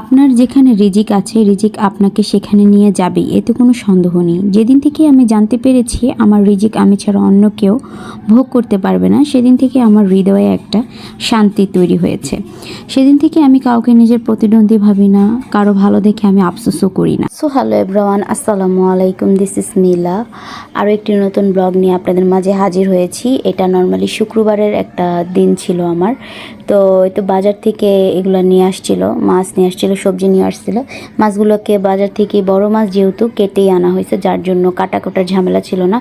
আপনার যেখানে রিজিক আছে, রিজিক আপনাকে সেখানে নিয়ে যাবেই এতে কোনো সন্দেহ নেই। যেদিন থেকে আমি জানতে পেরেছি আমার রিজিক আমি ছাড়া অন্য কেউ ভোগ করতে পারবে না, সেদিন থেকে আমার হৃদয়ে একটা শান্তি তৈরি হয়েছে। সেদিন থেকে আমি কাউকে নিজের প্রতিদ্বন্দ্বী ভাবি না, কারও ভালো দেখে আমি আফসোসও করি না। সো হ্যালো এভরাওয়ান আসসালামু আলাইকুম দিস ইস মিলা আরও একটি নতুন ব্লগ নিয়ে আপনাদের মাঝে হাজির হয়েছি। এটা নর্মালি শুক্রবারের একটা দিন ছিল আমার। তো তো বাজার থেকে এগুলো নিয়ে আসছিল, মাছ নিয়ে আসছিল। সবজি নিয়ে আসছিল। মাছগুলোকে বাজার থেকে বড় মাছ যেহেতু কেটেই আনা হয়েছে, যার জন্য কাটা কাটার ঝামেলা ছিল না।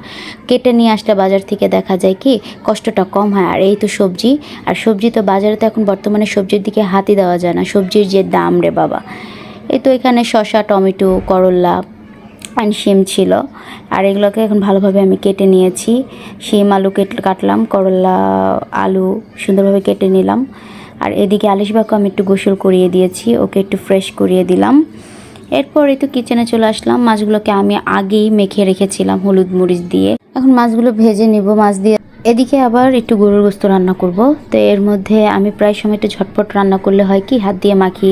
কেটে নিয়ে আসলে বাজার থেকে দেখা যায় কি, কষ্টটা কম হয়। আর এই তো সবজি, আর সবজি তো বাজারে তো এখন বর্তমানে সবজির দিকে হাতই দেওয়া যায় না। সবজির যে দাম রে বাবা। এই তো এখানে শসা, টমেটো করল্লা অ্যান্ড শিম ছিল। আর এগুলোকে এখন ভালোভাবে আমি কেটে নিয়েছি। শিম, আলু কেট, কাটলাম, করলা, আলু সুন্দরভাবে কেটে নিলাম। আর এদিকে আলিশবাকে আমি একটু গোসল করিয়ে দিয়েছি, ওকে একটু ফ্রেশ করিয়ে দিলাম। এরপর তো কিচেনে চলে আসলাম। মাছগুলোকে আমি আগেই মেখে রেখেছিলাম, হলুদ মরিচ দিয়ে। এখন মাছগুলো ভেজে নিব, মাছ দিয়ে। এদিকে আবার একটু গরুর গোস্ত রান্না করব। তো এর মধ্যে আমি প্রায় সময় একটু ঝটপট রান্না করলে হয় কি, হাত দিয়ে মাখি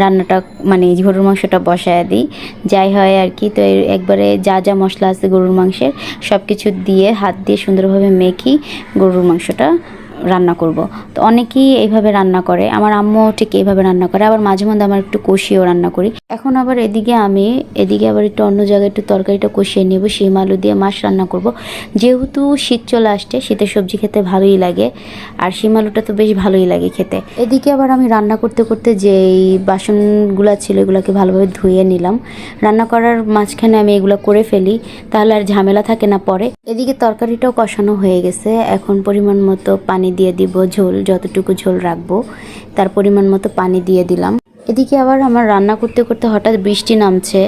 রান্নাটা মানে গরুর মাংসটা বসায় দিই। যাই হয় আর কি, তো একবারে যা যা মশলা আছে গরুর মাংসের সব কিছু দিয়ে হাত দিয়ে সুন্দরভাবে মেখি গরুর মাংসটা রান্না করব। তো অনেকেই এইভাবে রান্না করে, আমার আম্মু ঠিক এইভাবে রান্না করে, আবার মাঝে মধ্যে আমার একটু কষিয়েও রান্না করি। এখন আবার এদিকে আমি, এদিকে আবার একটু অন্য জায়গায় একটু তরকারিটা কষিয়ে নেব, শিম আলু দিয়ে মাছ রান্না করব। যেহেতু শীত চলে আসছে, শীতের সবজি খেতে ভালোই লাগে, আর শিম আলুটা তো বেশ ভালোই লাগে খেতে। এদিকে আবার আমি রান্না করতে করতে যেই বাসনগুলো ছিল, এগুলোকে ভালোভাবে ধুয়ে নিলাম। রান্না করার মাঝখানে আমি এগুলো করে ফেলি, তাহলে আর ঝামেলা থাকে না পরে। এদিকে তরকারিটাও কষানো হয়ে গেছে। এখন পরিমাণ মতো পানি দিয়ে দিব ঝোল, যতটুকু ঝোল রাখব, তার পরিমাণ মতো পানি দিয়ে দিলাম। এদিকে আবার আমার রান্না করতে করতে হঠাৎ বৃষ্টি নামছে।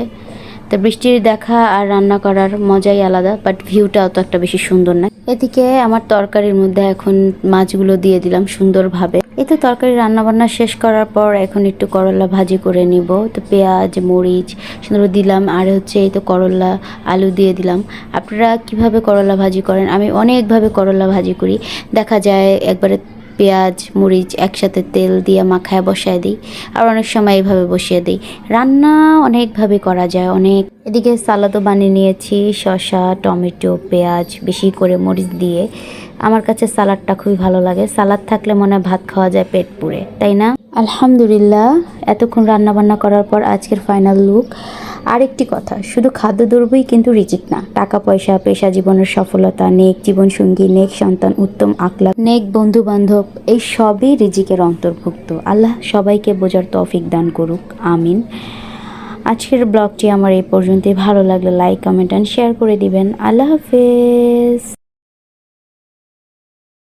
তো বৃষ্টির দেখা আর রান্না করার মজাই আলাদা বাট ভিউটাও তো একটা বেশি সুন্দর না। এদিকে আমার তরকারির মধ্যে এখন মাছগুলো দিয়ে দিলাম সুন্দরভাবে। এই তো তরকারি রান্নাবান্না শেষ করার পর এখন একটু করলা ভাজি করে নিব। তো পেঁয়াজ, মরিচ, সুন্দর দিলাম। আর হচ্ছে এই তো করলা, আলু দিয়ে দিলাম। আপনারা কীভাবে করলা ভাজি করেন? আমি অনেকভাবে করলা ভাজি করি। দেখা যায় একবারে পেঁয়াজ, মরিচ একসাথে তেল দিয়ে মাখায়, বসায় দিই। আর অনেক সময় এইভাবে বসিয়ে দিই। রান্না অনেকভাবে করা যায়। অনেক এদিকে সালাদও বানিয়ে নিয়েছি, শসা, টমেটো, পেঁয়াজ, বেশি করে মরিচ দিয়ে। আমার কাছে সালাডটা খুবই ভালো লাগে। সালাদ থাকলে মনে হয় ভাত খাওয়া যায় পেট পুড়ে, তাই না? আলহামদুলিল্লাহ, এতক্ষণ রান্না বান্না করার পর আজকের ফাইনাল লুক আরেকটি কথা, শুধু খাদ্য দ্রব্যই কিন্তু রিজিক না। টাকা, পয়সা, পেশা, জীবনের সফলতা, নেক জীবনসঙ্গী নেক সন্তান, উত্তম আকলা নেক বন্ধু বান্ধব এই সবই রিজিকের অন্তর্ভুক্ত। আল্লাহ সবাইকে বোঝার তৌফিক দান করুক, আমিন। আজকের ব্লগটি আমার এই পর্যন্তই। ভালো লাগলে লাইক কমেন্ট অ্যান্ড শেয়ার করে দিবেন। আল্লাহ হাফেজ।